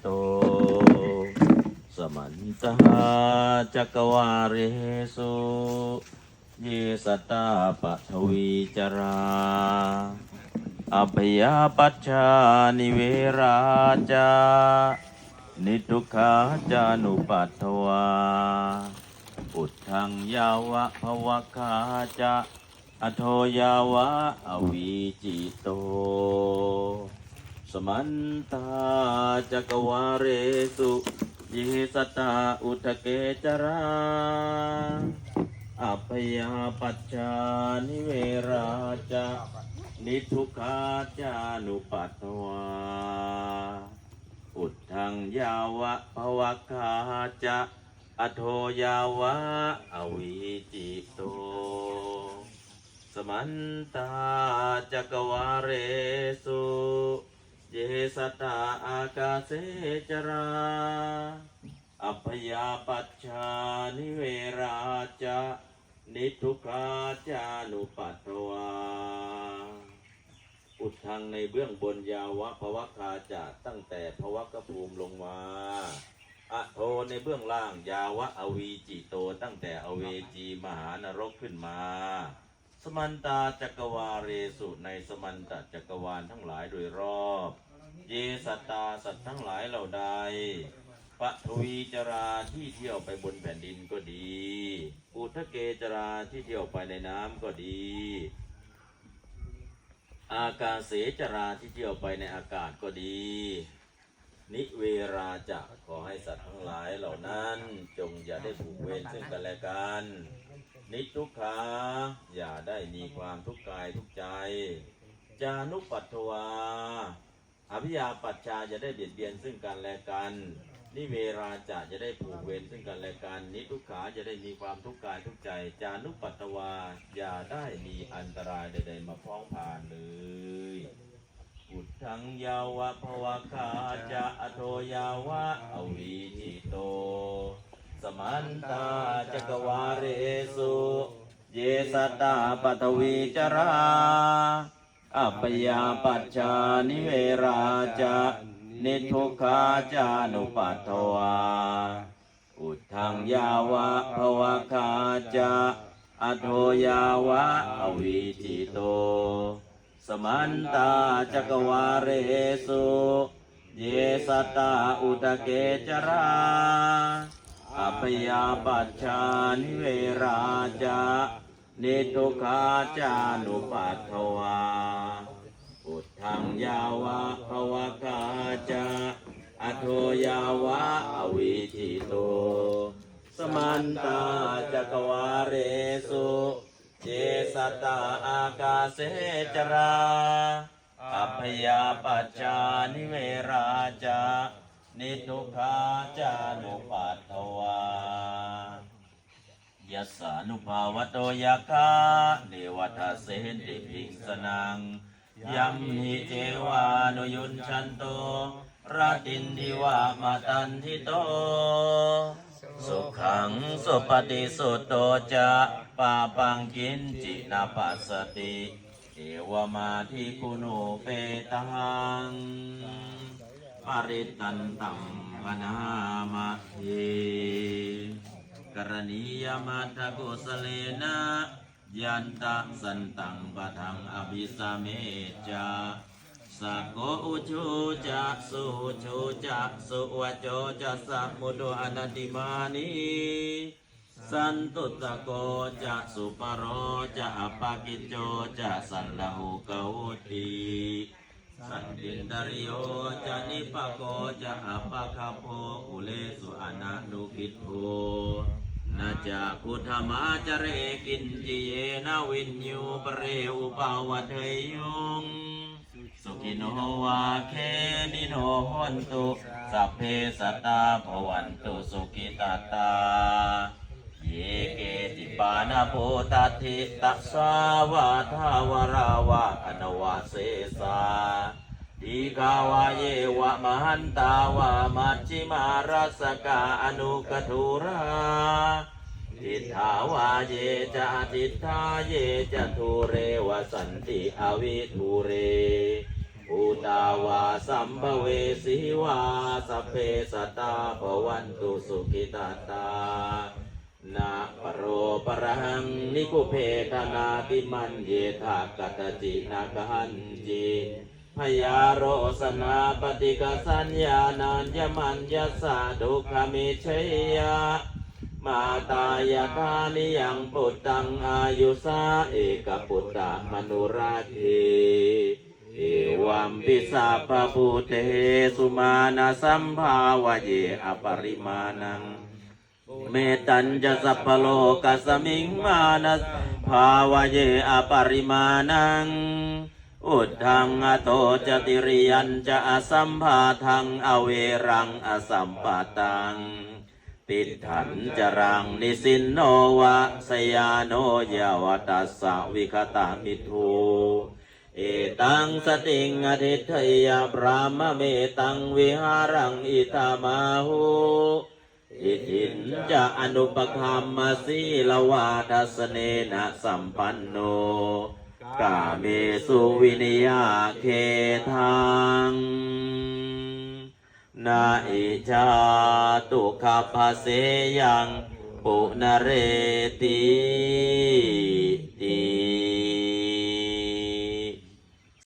โต สมันตหาจักวาเรสุเยสตตาปัทวีจราอภยาปัชานิเวราจา นิทุขาจานุปัตถวา อุทธังยาวะภวคาจะอโทยาวะอวีจิโต สมันตาจักวาเรสุเยสตาอุทเกจราอัพยาปัจจานิเวราจานิทุกขาจานุปัตวา อุทังยาวะภวคาจะ อโทยาวะ อวิจิโต สมันตาจักวาเรสุ เยสตตาอากาเสจรา อัพยาปัจจานิเวราจานิทุกขาจานุปัตวา อุทังในเบื้องบนยาวะภวคาจะตั้งแต่ภวกภูมิลงมาอะโทในเบื้องล่างยาวะอวีจิโตตั้งแต่อเวจีมหานรกขึ้นมา สมันตาจักรวาเรสุในสมันตจักรวาลทั้งหลายโดยรอบ เยสัตตาสัตว์ทั้งหลายเหล่าใดปทวีจราที่เที่ยวไปบนแผ่นดินก็ดี อุทะเกจราที่เที่ยวไปในน้ำก็ดี อากาเสจราที่เที่ยวไปในอากาศก็ดี นิเวราจะขอให้สัตว์ทั้งหลายเหล่านั้น จงอย่าได้ผูกเวรซึ่งกันและกัน นิทุกขาอย่าได้มีความทุกข์กายทุกข์ใจ จานุปัตถวา อภิยาปัจชาจะได้เบียดเบียนซึ่งกันและกัน นิเวราจะจะได้ผูกเวรซึ่งกันและกัน นิทุกขาจะได้มีความทุกข์กายทุกข์ใจ จานุปัตถวาอย่าได้มีอันตรายใดๆมาพ้องผ่านเลยอุทธังยาวะภวคาจะอโทยาวะอวีจิโต สมันตาจักวาเรสุเยสตาปัทวีจราอัปยาปัจจานิเวราจะนิทุกขาจานุปัตถวา อุทังยาวะภวคาจะอโทยาวะอวิจิโต สมันตาจักวาเรสุ เยสตตาอุตเกจรา อัปยาปัจจานิเวราจานิทุกขาจานุปัตถวาอุทธังยาวะภวคาจาอโทยาวะอวิจิโต สมันตาจักวาเรสุเจสตาอากาเสจราอัพยาปัจจานิเวราจา นิทุกขาจานุปัตถวายัสานุภาวโตยะคาเดวทัสเสนติภิกษนังยัมหิเจวานุยุนชันโตราตินทิวามาตันทิโต สุขังสุปฏิสุตโตจะปาปังกินจินาปัสสติเอวมาทิคุโนเปตัง ปริตันตัมปนามะเทกรณียมัตถกุสเลนะยันตะสันตังปะทังอภิสเมจาสะโกอุชูจะสุชูจะสุวจโจจะสัมมุโดอนัติมานีสันตุตะโกจะสุปโรจะอปากิจโจจะสันลหุกวุติ สันตินตริโยจะนิปโกจะอปคาโพอุเลสุอนันุกิโทนาจากุธมาจเรกินจิเยนวินยูปเรอุปาวะเทยุงสุขินโนวาเคมิโนหนตุสัพเพสตาภวันตุสุขิตาตา เยเกติปานาโพตัทิตัสสาวาทาวราวะอนวาเสสาดีกาวาเยวะมหันตาวามัจจิมารัสกาอนุกทุราทิฏฐาวาเยจะทิฏฐาเยจะทุเรวสันติอวิทุเรอุตาวาสัมภเวสีวาสเพสตตาภวันตุสุขิตาตา นาปโรปะระหังนิคุเพทนาติมันเยธากตจินาคันจีพยาโรสนาปฏิกสัญญานันยมันยัสสะดุขมิเชยะมาตายาธานิยังปุตตังอายุสาเอกปุตตะมนุราเทเอวัมปิสัพพะภูเตสุมาณสัมภาวะเยอปริมาณัง เมตัญจะสัพพโลกัสมิงมานัสภาวะเยอปริมาณัง อุดทังอโตจติริยันจะอสัมภาทังอเวรังอสัมปาตังติถันจรังนิสินโนวะสยาโนยาวตัสสะวิคตามิทูเอตังสติงอธิทยาพรามเมตังวิหารังอิตามาหู จะอนุปคัมมาสีลวาทัสเนนะสัมปันโน กาเมสุวินิยาเคทังนาอิจาตุขภาเสยังปุนเรติ